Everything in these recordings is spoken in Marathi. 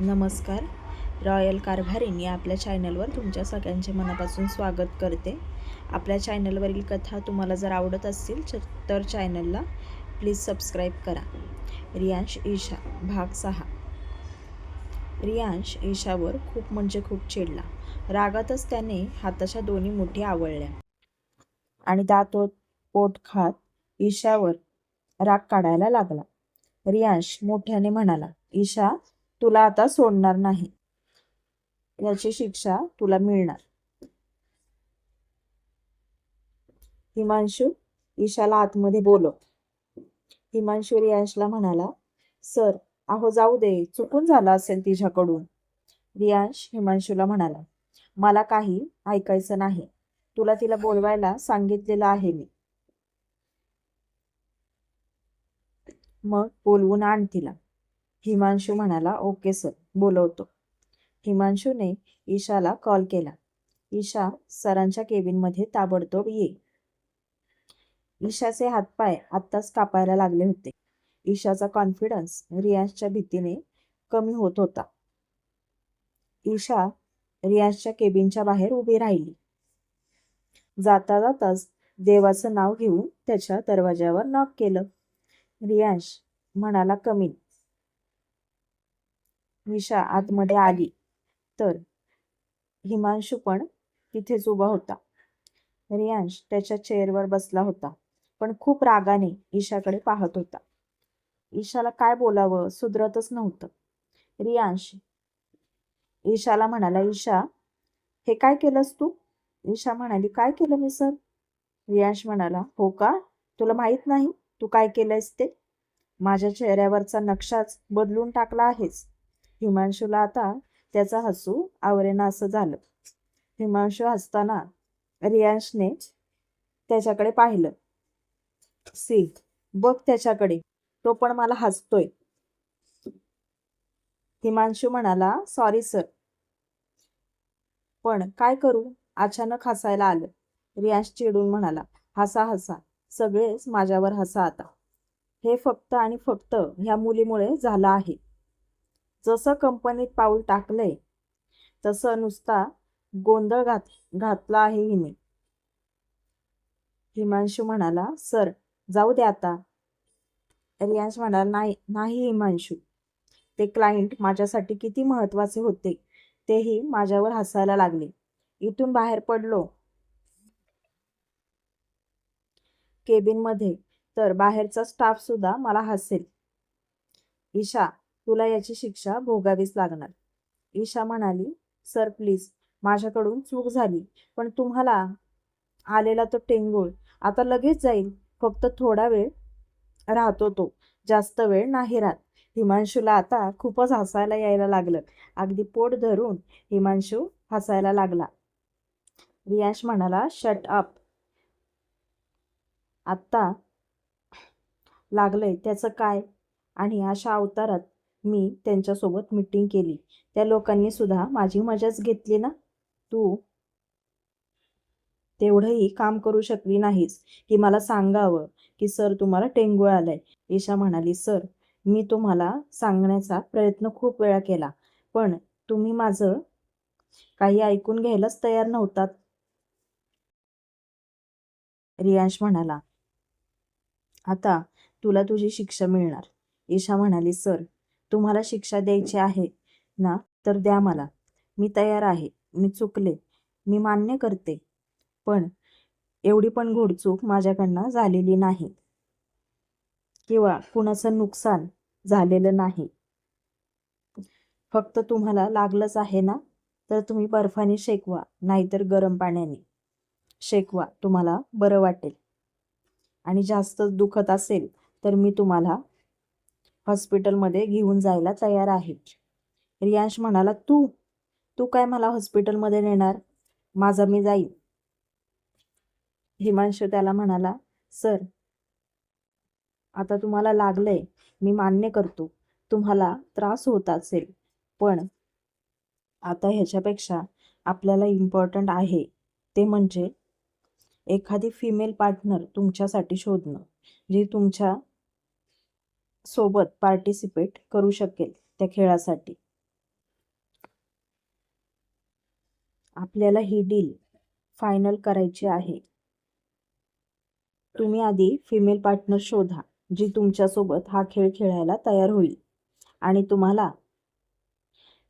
नमस्कार. रॉयल कारभारीन या आपल्या चॅनलवर तुमच्या सगळ्यांचे मनापासून स्वागत करते. आपल्या चॅनलवरील कथा तुम्हाला जर आवडत असतील तर चॅनलला प्लीज सबस्क्राईब करा. रियांश ईशा भाग सहा. रियांश ईशावर खूप म्हणजे खूप चिडला. रागातच त्याने हाताच्या दोन्ही मुठी आवळल्या. आणि दातोत पोट खात ईशावर राग काढायला लागला. रियांश मोठ्याने म्हणाला ईशा तुला आता सोडणार नाही. याची शिक्षा तुला मिळणार. हिमांशू ईशाला आतमध्ये बोलव. हिमांशू रियांशला म्हणाला सर अहो जाऊ दे चुकून झालं असेल तिच्याकडून. रियांश हिमांशूला म्हणाला मला काही ऐकायचं नाही. तुला तिला बोलवायला सांगितलेलं आहे मी. मग बोलवून आण तिला. हिमांशू म्हणाला ओके सर बोलवतो. हिमांशूने ईशाला कॉल केला. ईशा सरांच्या केबिनमध्ये ताबडतोब ये. ईशाचे हातपाय आत्ताच कापायला लागले होते. ईशाचा कॉन्फिडन्स रियाजच्या भीतीने कमी होत होता. ईशा रियाजच्या केबिनच्या बाहेर उभी राहिली. जाता जाताच देवाचं नाव घेऊन त्याच्या दरवाज्यावर नॉक केलं. रियांश म्हणाला कमी निशा आतमध्ये आली. तर हिमांशू पण तिथेच उभा होता. रियांश त्याच्या चेअरवर बसला होता पण खूप रागाने ईशाकडे पाहत होता. ईशाला काय बोलावं? सुधरतच नव्हतं. रियांश ईशाला म्हणाला ईशा हे काय केलंस तू? ईशा म्हणाली काय केलं मी सर? रियांश म्हणाला हो का? तुला माहीत नाही? तू काय केलंयस ते? माझ्या चेहऱ्यावरचा नक्षाच बदलून टाकला आहेस. हिमांशूला आता त्याचा हसू आवरेना असं झालं. हिमांशू हसताना रियांशने त्याच्याकडे पाहिलं. सी बघ त्याच्याकडे तो पण मला हसतोय. हिमांशू म्हणाला सॉरी सर. पण काय करू? अचानक हसायला आलं. रियांश चिडून म्हणाला हसा हसा. सगळेच माझ्यावर हसा आता. हे फक्त आणि फक्त ह्या मुलीमुळे झालं आहे. जसं कंपनीत पाऊल टाकलंय तसं नुसता गोंधळ घात घातला आहे हिने. हिमांशू म्हणाला सर जाऊ दे आता. रियांश म्हणाला नाही नाही हिमांशू. ते क्लायंट माझ्यासाठी किती महत्त्वाचे होते तेही माझ्यावर हसायला लागले. इथून बाहेर पडलो. केबिनमध्ये. तर बाहेरचा स्टाफ सुद्धा मला हसेल. ईशा तुला याची शिक्षा भोगावीच लागणार. ईशा म्हणाली सर प्लीज माझ्याकडून चूक झाली पण तुम्हाला आलेला तो टेंगूळ आता लगेच जाईल. फक्त थोडा वेळ राहतो तो जास्त वेळ नाही राहत. हिमांशूला आता खूपच हसायला यायला लागलं. अगदी पोट धरून हिमांशू हसायला लागला. रियांश म्हणाला शट अप आत्ता लागलंय त्याचं काय? आणि अशा अवतारात मी त्यांच्यासोबत मीटिंग केली. त्या लोकांनी सुद्धा माझी मजाच घेतली ना? तू तेवढंही काम करू शकली नाहीस. की मला सांगावं की सर तुम्हाला टेंगूळ आलाय. ईशा म्हणाली सर मी तुम्हाला सांगण्याचा प्रयत्न खूप वेळा केला पण तुम्ही माझं काही ऐकून घ्यायलाच तयार नव्हतात. रियांश म्हणाला आता तुला तुझी शिक्षा मिळणार. ईशा म्हणाली सर तुम्हाला शिक्षा द्यायची आहे ना तर द्या मला. मी तयार आहे मी चुकले मी मान्य करते. पण एवढी पण घोडचूक माझ्याकडनं झालेली नाही. किंवा कुणाचं नुकसान झालेलं नाही. फक्त तुम्हाला लागलंच आहे ना तर तुम्ही बर्फाने शेकवा नाहीतर गरम पाण्याने शेकवा तुम्हाला बरं वाटेल. आणि जास्त दुखत असेल तर मी तुम्हाला हॉस्पिटलमध्ये घेऊन जायला तयार आहे. रियांश म्हणाला तू तू काय मला हॉस्पिटलमध्ये नेणार? माझा मी जाईन. हिमांशू त्याला म्हणाला सर आता तुम्हाला लागलंय मी मान्य करतो. तुम्हाला त्रास होत असेल पण आता ह्याच्यापेक्षा आपल्याला इम्पॉर्टंट आहे. ते म्हणजे एखादी फिमेल पार्टनर तुमच्यासाठी शोधणं जी तुमच्या सोबत पार्टिसिपेट करू शकेल त्या खेळासाठी. आपल्याला ही डील फायनल करायची आहे. तुम्ही आधी फिमेल पार्टनर शोधा जी तुमच्यासोबत हा खेळ खेळायला तयार होईल. आणि तुम्हाला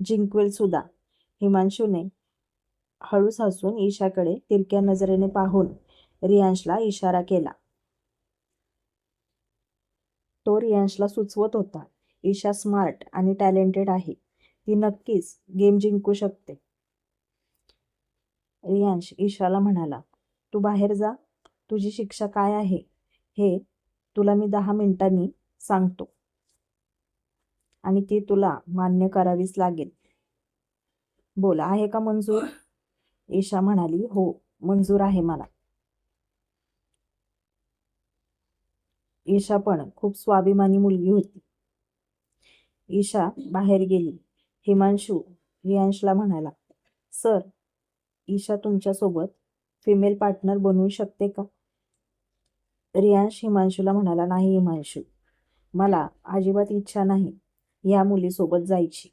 जिंकवेल सुद्धा. हिमांशूने हळूस हसून ईशाकडे तिरक्या नजरेने पाहून रियांशला इशारा केला. रियांशला सुचवत होता ईशा स्मार्ट आणि टॅलेंटेड आहे. ती नक्कीच गेम जिंकू शकते. रियांश ईशाला म्हणाला तू बाहेर जा. तुझी शिक्षा काय आहे? हे तुला मी दहा मिनिटांनी सांगतो. आणि ती तुला मान्य करावीच लागेल. बोला आहे का मंजूर? ईशा म्हणाली हो मंजूर आहे मला. ईशा पण खूप स्वाभिमानी मुलगी होती. ईशा बाहेर गेली. हिमांशू रियांशला म्हणाला सर ईशा तुमच्यासोबत फिमेल पार्टनर बनवू शकते का? रियांश हिमांशूला म्हणाला नाही हिमांशू मला अजिबात इच्छा नाही या मुलीसोबत जायची.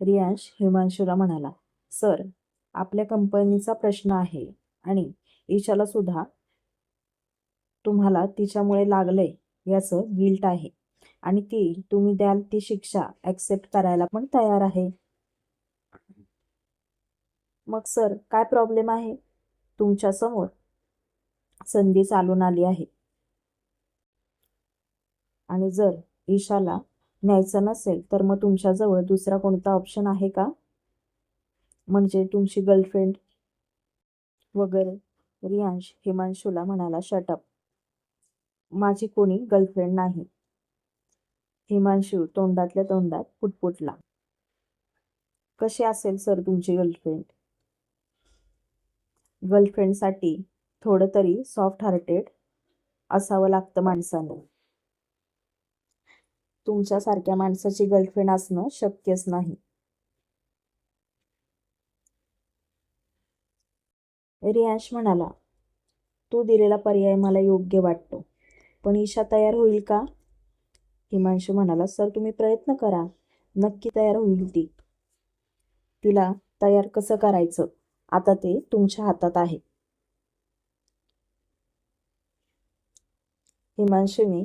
रियांश हिमांशूला म्हणाला सर आपल्या कंपनीचा प्रश्न आहे आणि ईशाला सुद्धा तुम्हाला तिच्यामुळे लागलंय याचं गिल्ट आहे. आणि ती तुम्ही द्याल ती शिक्षा ॲक्सेप्ट करायला पण तयार आहे. मग सर काय प्रॉब्लेम आहे? तुमच्यासमोर संधी चालून आली आहे. आणि जर ईशाला न्यायचं नसेल तर मग तुमच्याजवळ दुसरा कोणता ऑप्शन आहे का? म्हणजे तुमची गर्लफ्रेंड वगैरे रियांश हिमांशूला म्हणाला शटअप माझी कोणी गर्लफ्रेंड नाही. हिमांशू तोंडातल्या तोंडात पुटपुटला. कशी असेल सर तुमची गर्लफ्रेंड गर्लफ्रेंडसाठी थोडं तरी सॉफ्ट हार्टेड असावं लागतं माणसानं. तुमच्यासारख्या माणसाची गर्लफ्रेंड असणं शक्यच नाही. रियांश म्हणाला तू दिलेला पर्याय मला योग्य वाटतो. पण ईशा तयार होईल का? हिमांशू म्हणाला सर तुम्ही प्रयत्न करा. नक्की तयार होईल ती. तिला तयार कसं करायचं? आता ते तुमच्या हातात आहे. हिमांशूने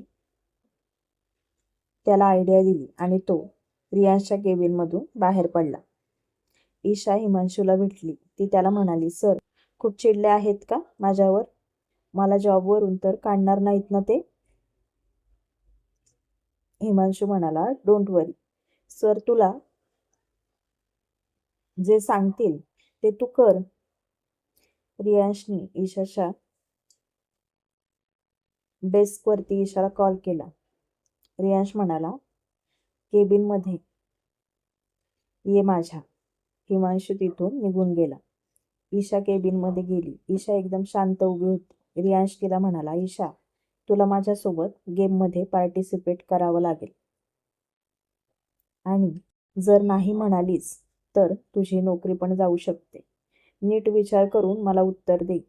त्याला आयडिया दिली आणि तो रियांशच्या केबिनमधून बाहेर पडला. ईशा हिमांशूला भेटली. ती त्याला म्हणाली सर खूप चिडले आहेत का माझ्यावर? मला जॉबवरून तर काढणार नाहीत ना ते? हिमांशू म्हणाला डोंट वरी सर तुला जे सांगतील ते तू कर. रियांशनी ईशाच्या डेस्कवरती ईशाला कॉल केला. रियांश म्हणाला केबिनमध्ये ये माझ्या. हिमांशू तिथून निघून गेला. ईशा केबिनमध्ये गेली. ईशा एकदम शांत उभी होती. रियांश तिला म्हणाला ईशा तुला माझ्यासोबत गेममध्ये पार्टिसिपेट करावं लागेल. आणि जर नाही म्हणालीस तर तुझी नोकरी पण जाऊ शकते. नीट विचार करून मला उत्तर दे.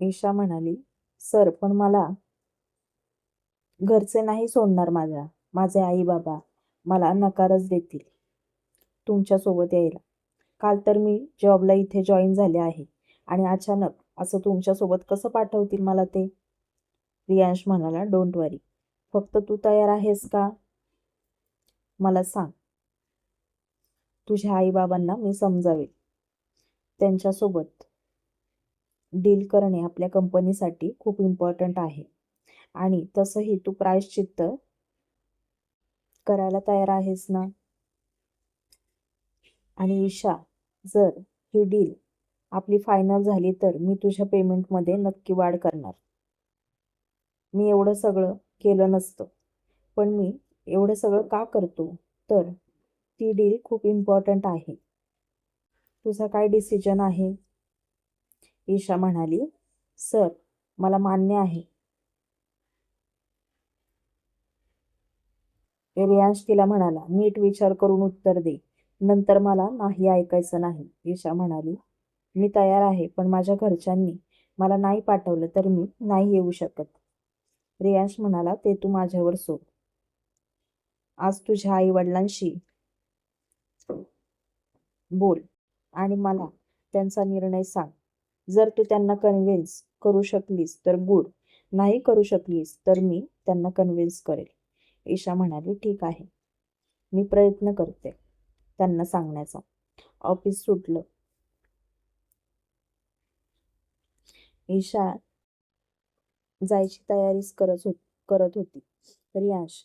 ईशा म्हणाली सर पण मला घरचे नाही सोडणार माझ्या. माझे आई बाबा मला नकारच देतील. तुमच्यासोबत यायला. काल तर मी जॉबला इथे जॉईन झाले आहे आणि अचानक असं तुमच्यासोबत कसं पाठवतील मला ते? रियांश म्हणाला डोंट वरी फक्त तू तयार आहेस का? मला सांग. तुझ्या आईबाबांना मी समजावेल. त्यांच्यासोबत डील करणे आपल्या कंपनीसाठी खूप इम्पॉर्टंट आहे. आणि तसंही तू प्रायश्चित्त करायला तयार आहेस ना? आणि ईशा जर ही डील आपली फायनल झाली तर मी तुझ्या पेमेंटमध्ये नक्की वाढ करणार. मी एवढं सगळं केलं नसतं. पण मी एवढं सगळं का करतो? तर ती डील खूप इम्पॉर्टंट आहे. तुझा काय डिसिजन आहे? ईशा म्हणाली सर मला मान्य आहे. रियांश तिला म्हणाला नीट विचार करून उत्तर दे. नंतर मला नाही ऐकायचं नाही ईशा म्हणाली. मी तयार आहे पण माझ्या घरच्यांनी मला नाही पाठवलं तर मी नाही येऊ शकत. रियांश म्हणाला ते तू माझ्यावर सोड. आज तुझ्या आई वडिलांशी बोल आणि मला त्यांचा निर्णय सांग. जर तू त्यांना कन्व्हिन्स करू शकलीस तर गुड. नाही करू शकलीस तर मी त्यांना कन्व्हिन्स करेल. ईशा म्हणाली ठीक आहे. मी प्रयत्न करते. त्यांना सांगण्याचा. ऑफिस सुटलं. ईशा जायची तयारीच करत होत करत होती. रियांश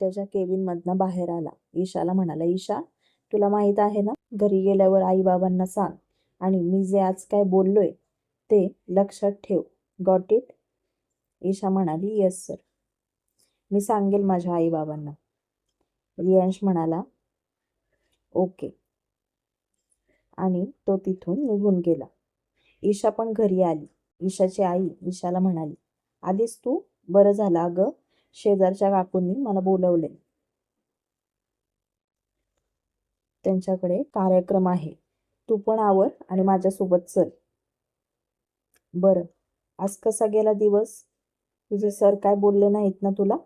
त्याच्या केबिन मधनं बाहेर आला. ईशाला म्हणाला ईशा तुला माहीत आहे ना? घरी गेल्यावर आई बाबांना सांग. आणि मी जे आज काय बोललोय ते लक्षात ठेव. गॉट इट ईशा म्हणाली येस सर मी सांगेल माझ्या आई बाबांना रियांश म्हणाला ओके. आणि तो तिथून निघून गेला. ईशा पण घरी आली. ईशाची आई ईशाला म्हणाली आलीस तू? बरं झालं अगं. शेजारच्या काकूंनी मला बोलवले. त्यांच्याकडे कार्यक्रम आहे. तू पण आवर आणि माझ्यासोबत चल. बरं. आज कसा गेला दिवस? तुझे सर काय बोलले नाहीत ना तुला?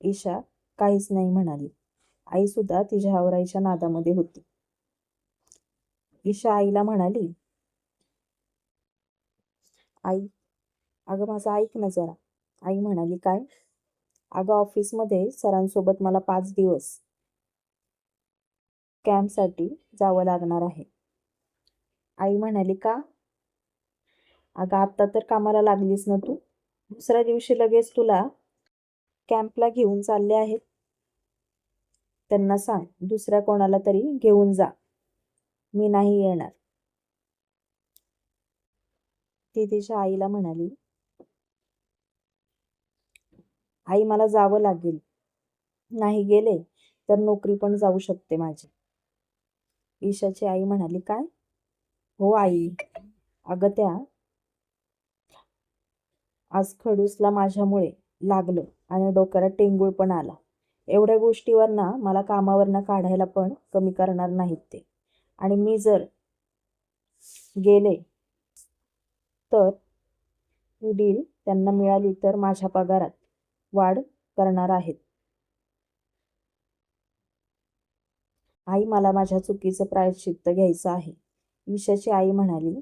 ईशा काहीच नाही म्हणाली. आई सुद्धा तिच्या आवराईच्या नादामध्ये होती. ईशा आईला म्हणाली आई अगं माझं ऐक ना जरा. आई म्हणाली काय? अगं ऑफिसमध्ये सरांसोबत मला पाच दिवस कॅम्पसाठी जावं लागणार आहे. आई म्हणाली का? अगं आत्ता तर कामाला लागलीस ना तू? दुसऱ्या दिवशी लगेच तुला कॅम्पला घेऊन चालले आहेत? त्यांना सांग दुसऱ्या कोणाला तरी घेऊन जा. मी नाही येणार. ती तिच्या आईला म्हणाली आई मला जावं लागेल. नाही गेले तर नोकरी पण जाऊ शकते माझी. ईशाची आई म्हणाली काय? हो आई. अगं त्या आज खडूसला माझ्यामुळे लागलं आणि डोक्याला टेंगूळ पण आला. एवढ्या गोष्टीवर ना मला कामावरनं काढायला पण कमी करणार नाहीत ते. आणि मी जर गेले तर ही डील त्यांना मिळाली तर माझ्या पगारात वाढ करणार आहेत. आई मला माझ्या चुकीचं प्रायश्चित्त घ्यायचं आहे. ईशाची आई म्हणाली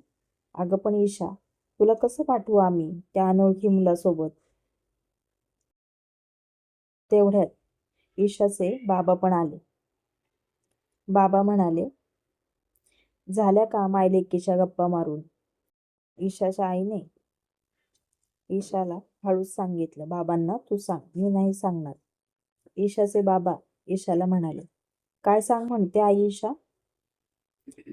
अगं पण ईशा तुला कसं पाठवू आम्ही त्या अनोळखी मुलासोबत? तेवढ्यात ईशाचे बाबा पण आले. बाबा म्हणाले झाल्या का मायलेकीच्या गप्पा मारून? ईशाच्या आईने ईशाला हळूच सांगितलं. बाबांना तू सांग मी नाही सांगणार. ईशाचे बाबा ईशाला म्हणाले काय सांग म्हणते आई ईशा?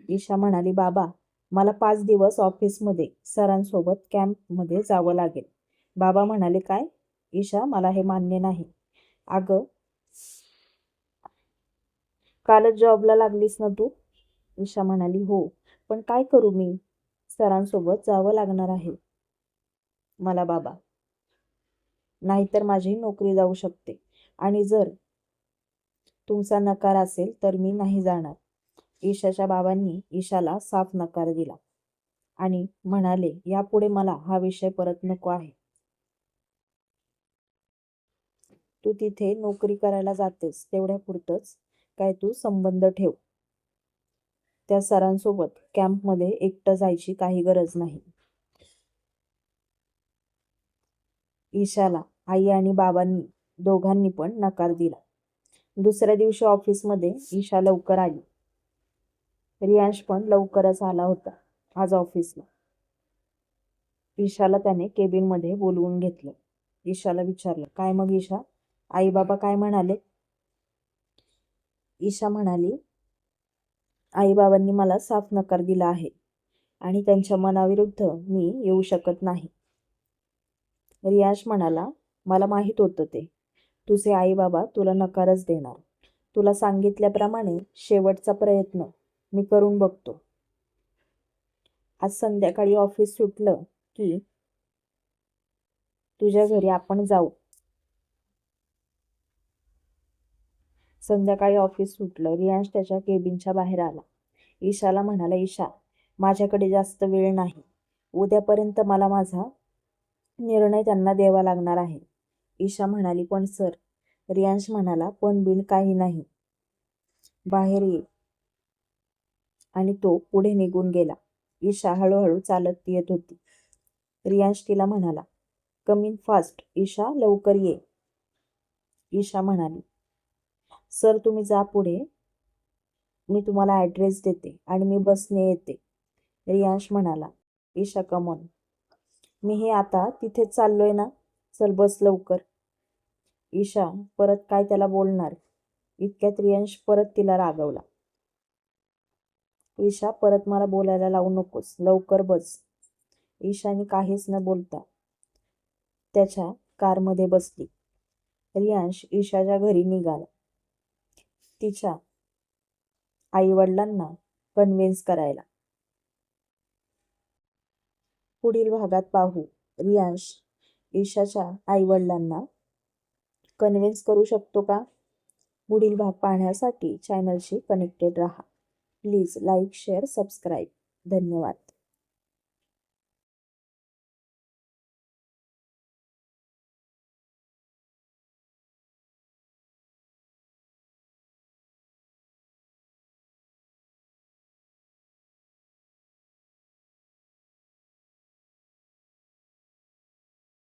ईशा म्हणाली बाबा मला पाच दिवस ऑफिसमध्ये सरांसोबत कॅम्पमध्ये जावं लागेल. बाबा म्हणाले काय? ईशा मला हे मान्य नाही. अगं कालच जॉबला लागलीस ना तू? ईशा म्हणाली हो. पण काय करू मी? सरांसोबत जावं लागणार आहे. मला बाबा नाहीतर माझी नोकरी जाऊ शकते. आणि जर तुमचा नकार असेल तर मी नाही जाणार. ईशाच्या बाबांनी ईशाला साफ नकार दिला आणि म्हणाले यापुढे मला हा विषय परत नको आहे. तू तिथे नोकरी करायला जातेस तेवढ्या पुरतच काय तू संबंध ठेव. त्या सरांसोबत कॅम्पमध्ये एकटं जायची काही गरज नाही. ईशाला आई आणि बाबांनी दोघांनी पण नकार दिला. दुसऱ्या दिवशी ऑफिसमध्ये ईशा लवकर आली. रियांश पण लवकरच आला होता आज ऑफिसला. ईशाला त्याने केबिनमध्ये बोलवून घेतलं. ईशाला विचारलं काय मग ईशा? आई बाबा काय म्हणाले? ईशा म्हणाली आईबाबांनी मला साफ नकार दिला आहे आणि त्यांच्या मनाविरुद्ध मी येऊ शकत नाही. रियाश म्हणाला मला माहीत होतं ते. तुझे आई बाबा तुला नकारच देणार. तुला सांगितल्याप्रमाणे शेवटचा प्रयत्न मी करून बघतो. आज संध्याकाळी ऑफिस सुटलं की तुझ्या घरी आपण जाऊ. संध्याकाळी ऑफिस सुटलं. रियांश त्याच्या केबिनच्या बाहेर आला. ईशाला म्हणाला ईशा माझ्याकडे जास्त वेळ नाही. उद्यापर्यंत मला माझा निर्णय त्यांना द्यावा लागणार आहे. ईशा म्हणाली पण सर रियांश म्हणाला पण बिन काही नाही. बाहेर ये. आणि तो पुढे निघून गेला. ईशा हळूहळू चालत येत होती. रियांश तिला म्हणाला कम इन फास्ट ईशा लवकर ये. ईशा म्हणाली सर तुम्ही जा पुढे. मी तुम्हाला ॲड्रेस देते आणि मी बसने येते. रियांश म्हणाला ईशा कमॉन मी हे आता तिथेच चाललोय ना? चल बस लवकर. ईशा परत काय त्याला बोलणार? इतक्यात रियांश परत तिला रागवला. ईशा परत मला बोलायला लावू नकोस. लवकर बस. ईशाने काहीच न बोलता त्याच्या कारमध्ये बसली. रियांश ईशाच्या घरी निघाला. तिच्या आईवडिलांना कन्व्हिन्स करायला. पुढील भागात पाहू. रियांश ईशाच्या आईवडिलांना कन्व्हिन्स करू शकतो का? पुढील भाग पाहण्यासाठी चॅनलशी कनेक्टेड रहा. प्लीज लाईक शेअर सबस्क्राईब धन्यवाद.